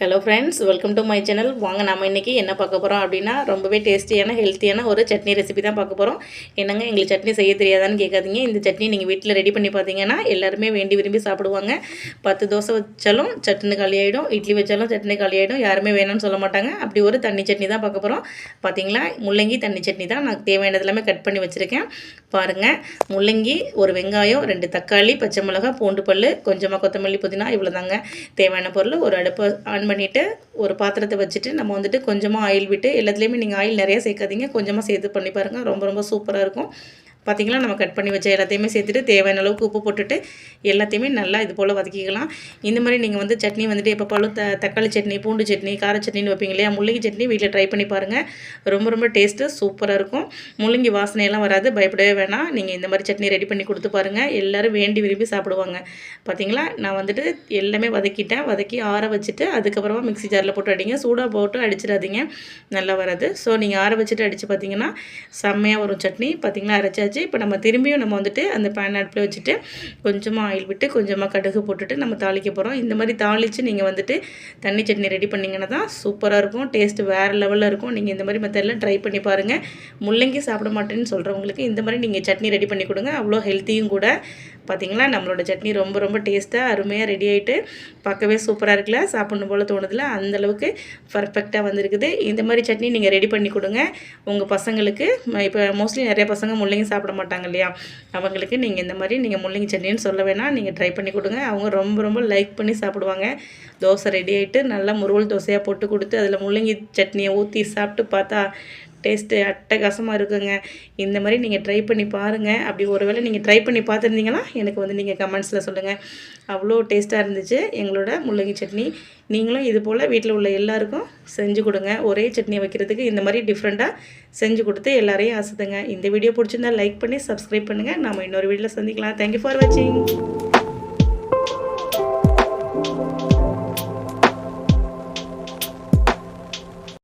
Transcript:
Hello friends welcome to my channel வாங்க நம்ம இன்றைக்கி என்ன பார்க்க போகிறோம் அப்படின்னா ரொம்பவே டேஸ்டியான ஹெல்த்தியான ஒரு சட்னி ரெசிபி தான் பார்க்க போகிறோம் என்னங்க எங்களுக்கு சட்னி செய்ய தெரியாதான்னு கேட்காதீங்க. இந்த சட்னி நீங்கள் வீட்டில் ரெடி பண்ணி பார்த்தீங்கன்னா எல்லாருமே வேண்டி விரும்பி சாப்பிடுவாங்க. பத்து தோசை வச்சாலும் சட்னி காலியாயிடும் இட்லி வச்சாலும் சட்னி காலியாயிடும் யாருமே வேணும்னு சொல்ல மாட்டாங்க. அப்படி ஒரு தண்ணி சட்னி தான் பார்க்க போகிறோம் பார்த்தீங்களா? முள்ளங்கி தண்ணி சட்னி தான் நான் தேவையானது எல்லாமே கட் பண்ணி வச்சுருக்கேன். பாருங்கள் முள்ளங்கி ஒரு வெங்காயம் ரெண்டு தக்காளி பச்சை மிளகா பூண்டு பல் கொஞ்சமாக கொத்தமல்லி புதினா இவ்வளோ தாங்க தேவையான பொருள் ஒரு அடுப்பு ஆன் பண்ணிவிட்டு ஒரு பாத்திரத்தை வச்சுட்டு நம்ம வந்துட்டு கொஞ்சமாக ஆயில் விட்டு எல்லாத்துலேயுமே நீங்கள் ஆயில் நிறைய சேர்க்காதீங்க. கொஞ்சமாக சேர்த்து பண்ணி பாருங்கள் ரொம்ப ரொம்ப சூப்பராக இருக்கும். பார்த்திங்களா நம்ம கட் பண்ணி வச்ச எல்லாத்தையுமே சேர்த்துட்டு தேவையான அளவுக்கு உப்பு போட்டுட்டு எல்லாத்தையுமே நல்லா இது போல் வதக்கிக்கலாம். இந்த மாதிரி நீங்கள் வந்து சட்னி வந்துட்டு எப்போ பாலும் த தக்காளி சட்னி பூண்டு சட்னி கார சட்னின்னு வைப்பீங்க இல்லையா? முள்ளங்கி சட்னி வீட்டில் ட்ரை பண்ணி பாருங்கள் ரொம்ப ரொம்ப டேஸ்ட்டு சூப்பராக இருக்கும். முள்ளங்கி வாசனையெல்லாம் வராது. பயப்படவே வேணாம். நீங்கள் இந்த மாதிரி சட்னி ரெடி பண்ணி கொடுத்து பாருங்கள் எல்லோரும் வேண்டி விரும்பி சாப்பிடுவாங்க. பார்த்தீங்களா நான் வந்துட்டு எல்லாமே வதக்கிட்டேன். வதக்கி ஆற வச்சுட்டு அதுக்கப்புறமா மிக்ஸி ஜாரில் போட்டு அடிங்க. சூடாக போட்டு அடிச்சிடாதீங்க. நல்லா வராது. ஸோ நீங்கள் ஆற வச்சுட்டு அடித்து பார்த்தீங்கன்னா செம்மையாக வரும் சட்னி. பார்த்தீங்களா அரைச்சாச்சு. இப்போ நம்ம திரும்பியும் நம்ம வந்துட்டு அந்த பேன் அடுப்பில் வச்சுட்டு கொஞ்சமாக ஆயில் விட்டு கொஞ்சமாக கடுகு போட்டுட்டு நம்ம தாளிக்க போகிறோம் இந்த மாதிரி தாளித்து நீங்கள் வந்துட்டு தண்ணி சட்னி ரெடி பண்ணிங்கன்னா தான் சூப்பராக இருக்கும். டேஸ்ட்டு வேறு லெவலில் இருக்கும். நீங்கள் இந்த மாதிரி மெத்தடில் ட்ரை பண்ணி பாருங்கள் முள்ளங்கி சாப்பிட மாட்டேன்னு சொல்கிறவங்களுக்கு இந்த மாதிரி நீங்கள் சட்னி ரெடி பண்ணி கொடுங்க. அவ்வளோ ஹெல்த்தியும் கூட. பார்த்தீங்களா நம்மளோட சட்னி ரொம்ப ரொம்ப டேஸ்ட்டாக அருமையாக ரெடி ஆகிட்டு பார்க்கவே சூப்பராக இருக்குல்ல? சாப்பிடணும் போல் தோணுதில்ல? அந்தளவுக்கு பர்ஃபெக்டாக வந்திருக்குது. இந்த மாதிரி சட்னி நீங்கள் ரெடி பண்ணி கொடுங்க. உங்கள் பசங்களுக்கு இப்போ மோஸ்ட்லி நிறைய பசங்க முள்ளங்கி சாப்பிட மாட்டாங்க இல்லையா அவங்களுக்கு நீங்கள் இந்த மாதிரி நீங்கள் முள்ளங்கி சட்னின்னு சொல்ல வேணாம் நீங்கள் ட்ரை பண்ணி கொடுங்க. அவங்க ரொம்ப ரொம்ப லைக் பண்ணி சாப்பிடுவாங்க. தோசை ரெடி ஆகிட்டு நல்லா முருகல் தோசையாக போட்டு கொடுத்து அதில் முள்ளங்கி சட்னியை ஊற்றி சாப்பிட்டு பார்த்தா டேஸ்ட்டு அட்டகாசமாக இருக்குங்க. இந்த மாதிரி நீங்கள் ட்ரை பண்ணி பாருங்கள் அப்படி ஒருவேளை நீங்கள் ட்ரை பண்ணி பார்த்துருந்தீங்கன்னா எனக்கு வந்து நீங்கள் கமெண்ட்ஸில் சொல்லுங்கள் அவ்வளோ டேஸ்ட்டாக இருந்துச்சு எங்களோட முள்ளங்கி சட்னி. நீங்களும் இது போல் வீட்டில் உள்ள எல்லாருக்கும் செஞ்சு கொடுங்க. ஒரே சட்னி வைக்கிறதுக்கு இந்த மாதிரி டிஃப்ரெண்ட்டாக செஞ்சு கொடுத்து எல்லாரையும் ஆசைதுங்க இந்த வீடியோ பிடிச்சிருந்தா லைக் பண்ணி சப்ஸ்கிரைப் பண்ணுங்கள் நம்ம இன்னொரு வீடியோவில் சந்திக்கலாம். தேங்க்யூ ஃபார் வாட்சிங்